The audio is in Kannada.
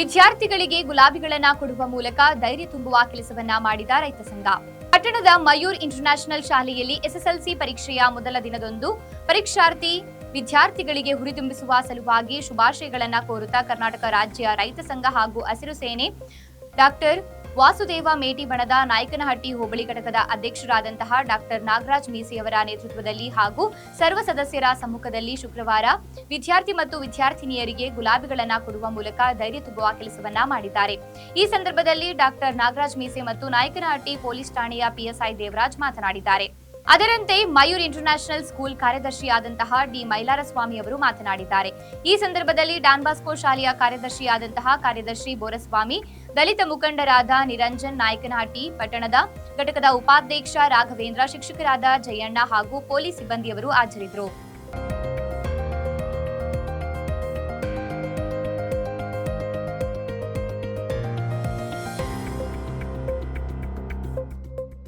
ವಿದ್ಯಾರ್ಥಿಗಳಿಗೆ ಗುಲಾಬಿಗಳನ್ನ ಕೊಡುವ ಮೂಲಕ ಧೈರ್ಯ ತುಂಬುವ ಕೆಲಸವನ್ನ ಮಾಡಿದ ರೈತ ಸಂಘ. ಪಟ್ಟಣದ ಮಯೂರ್ ಇಂಟರ್ನ್ಯಾಷನಲ್ ಶಾಲೆಯಲ್ಲಿ ಎಸ್ಎಸ್ಎಲ್ಸಿ ಪರೀಕ್ಷೆಯ ಮೊದಲ ದಿನದಂದು ಪರೀಕ್ಷಾರ್ಥಿ ವಿದ್ಯಾರ್ಥಿಗಳಿಗೆ ಹುರಿದುಂಬಿಸುವ ಸಲುವಾಗಿ ಶುಭಾಶಯಗಳನ್ನ ಕೋರುತ್ತಾ ಕರ್ನಾಟಕ ರಾಜ್ಯ ರೈತ ಸಂಘ ಹಾಗೂ ಹಸಿರು ಸೇನೆ ಡಾಕ್ಟರ್ ವಾಸುದೇವ ಮೇಟಿ ಬಣದ ನಾಯಕನಹಟ್ಟಿ ಹೋಬಳಿ ಘಟಕದ ಅಧ್ಯಕ್ಷರಾದಂತಹ ಡಾಕ್ಟರ್ ನಾಗರಾಜ್ ಮೀಸಿಯವರ ನೇತೃತ್ವದಲ್ಲಿ ಹಾಗೂ ಸರ್ವ ಸದಸ್ಯರ ಸಮ್ಮುಖದಲ್ಲಿ ಶುಕ್ರವಾರ ವಿದ್ಯಾರ್ಥಿ ಮತ್ತು ವಿದ್ಯಾರ್ಥಿನಿಯರಿಗೆ ಗುಲಾಬಿಗಳನ್ನು ಕೊಡುವ ಮೂಲಕ ಧೈರ್ಯ ತುಂಬುವ ಕೆಲಸವನ್ನ ಮಾಡಿದ್ದಾರೆ. ಈ ಸಂದರ್ಭದಲ್ಲಿ ಡಾಕ್ಟರ್ ನಾಗರಾಜ್ ಮೀಸೆ ಮತ್ತು ನಾಯಕನಹಟ್ಟಿ ಪೊಲೀಸ್ ಠಾಣೆಯ ಪಿಎಸ್ಐ ದೇವರಾಜ್ ಮಾತನಾಡಿದ್ದಾರೆ. ಅದರಂತೆ ಮಯೂರ್ ಇಂಟರ್ನ್ಯಾಷನಲ್ ಸ್ಕೂಲ್ ಕಾರ್ಯದರ್ಶಿಯಾದಂತಹ ಡಿ ಮೈಲಾರಸ್ವಾಮಿ ಅವರು ಮಾತನಾಡಿದ್ದಾರೆ. ಈ ಸಂದರ್ಭದಲ್ಲಿ ಡಾನ್ ಬಾಸ್ಕೋ ಶಾಲೆಯ ಕಾರ್ಯದರ್ಶಿಯಾದಂತಹ ಕಾರ್ಯದರ್ಶಿ ಬೋರಸ್ವಾಮಿ, ದಲಿತ ಮುಖಂಡರಾದ ನಿರಂಜನ್ ನಾಯಕನಹಟ್ಟಿ, ಪಟ್ಟಣದ ಘಟಕದ ಉಪಾಧ್ಯಕ್ಷ ರಾಘವೇಂದ್ರ, ಶಿಕ್ಷಕರಾದ ಜಯಣ್ಣ ಹಾಗೂ ಪೊಲೀಸ್ ಸಿಬ್ಬಂದಿಯವರು ಹಾಜರಿದ್ದರು.